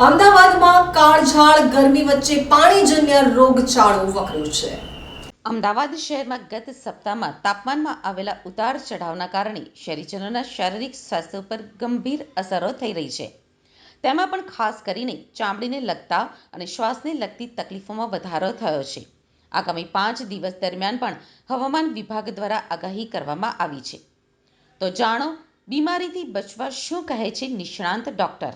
કાળઝાળ ગરમી વચ્ચે પાણીજન્ય રોગચાળો વકર્યો છે. અમદાવાદ શહેરમાં ગત સપ્તાહમાં તાપમાનમાં આવેલા ઉતાર ચઢાવના કારણે શહેરીજનોના શારીરિક સ્વાસ્થ્ય ઉપર ગંભીર અસરો થઈ રહી છે. તેમાં પણ ખાસ કરીને ચામડીને લગતા અને શ્વાસને લગતી તકલીફોમાં વધારો થયો છે. આગામી પાંચ દિવસ દરમિયાન પણ હવામાન વિભાગ દ્વારા આગાહી કરવામાં આવી છે. તો જાણો, બીમારીથી બચવા શું કહે છે નિષ્ણાંત ડોક્ટર?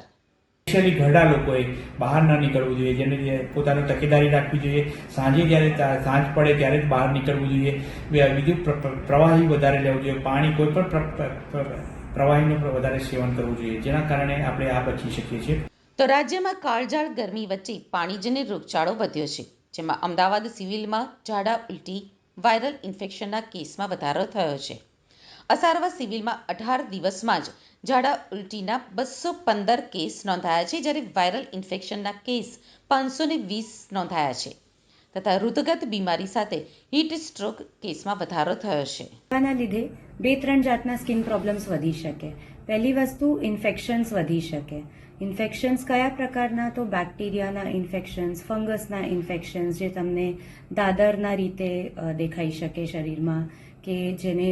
સ્પેશિયલી ઘરડા લોકોએ બહાર ન નીકળવું જોઈએ. જેને પોતાની તકેદારી રાખવી જોઈએ. સાંજે જ્યારે સાંજ પડે ત્યારે જ બહાર નીકળવું જોઈએ. બીજું પ્ર- પ્ર- પ્રવાહી વધારે લેવું જોઈએ. પાણી કોઈ પણ પ્ર- પ્ર- પ્ર- પ્રવાહીનું વધારે સેવન કરવું જોઈએ. જેના કારણે આપણે આ બચી શકીએ છીએ. તો રાજ્યમાં કાળઝાળ ગરમી વચ્ચે પાણીજન્ય રોગચાળો વધ્યો છે, જેમાં અમદાવાદ સિવિલમાં ઝાડા ઉલટી, વાયરલ ઇન્ફેક્શનના કેસમાં વધારો થયો છે. અસારવા સિવિલમાં અઢાર દિવસમાં જ ઝાડા ઉલટીના બસો પંદર કેસ નોંધાયા છે, જ્યારે વાયરલ ઇન્ફેક્શનના કેસ પાંચસો ને વીસ નોંધાયા છે. તથા ઋતુગત બીમારી સાથે હીટ સ્ટ્રોક કેસમાં વધારો થયો છે. આના લીધે બે ત્રણ જાતના સ્કિન પ્રોબ્લેમ્સ વધી શકે. પહેલી વસ્તુ, ઇન્ફેક્શન્સ વધી શકે. ઇન્ફેક્શન્સ કયા પ્રકારના? તો બેક્ટેરિયાના ઇન્ફેક્શન્સ, ફંગસના ઇન્ફેક્શન્સ જે તમને દાદરના રીતે દેખાઈ શકે શરીરમાં કે જેને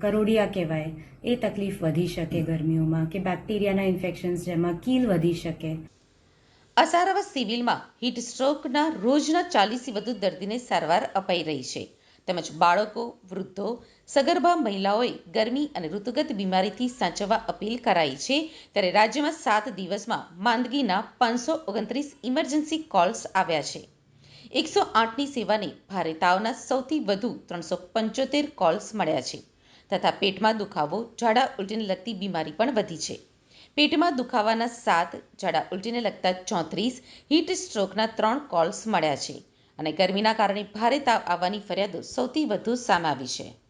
કરોડિયા કહેવાય, એ તકલીફ વધી શકે ગરમીઓમાં કે બેક્ટેરિયાના ઇન્ફેક્શન્સ જેમાં કીલ વધી શકે. અસારવા સિવિલમાં હીટ સ્ટ્રોકના રોજના ચાલીસથી વધુ દર્દીને સારવાર અપાઈ રહી છે. તેમજ બાળકો, વૃદ્ધો, સગર્ભા મહિલાઓએ ગરમી અને ઋતુગત બીમારીથી સાચવવા અપીલ કરાઈ છે. ત્યારે રાજ્યમાં સાત દિવસમાં માંદગીના પાંચસો ઓગણત્રીસ ઇમરજન્સી કોલ્સ આવ્યા છે. એકસો આઠની સેવાને ભારે તાવના સૌથી વધુ ત્રણસો પંચોતેર કોલ્સ મળ્યા છે. તથા પેટમાં દુખાવો, ઝાડા, ઉલટીને લગતી બીમારી પણ વધી છે. પેટમાં દુખાવાના સાત, ઝાડા ઉલટીને લગતા ચોત્રીસ, હીટ સ્ટ્રોકના ત્રણ કોલ્સ મળ્યા છે. અને ગરમીના કારણે ભારે તાવ આવવાની ફરિયાદો સૌથી વધુ સામે આવી છે.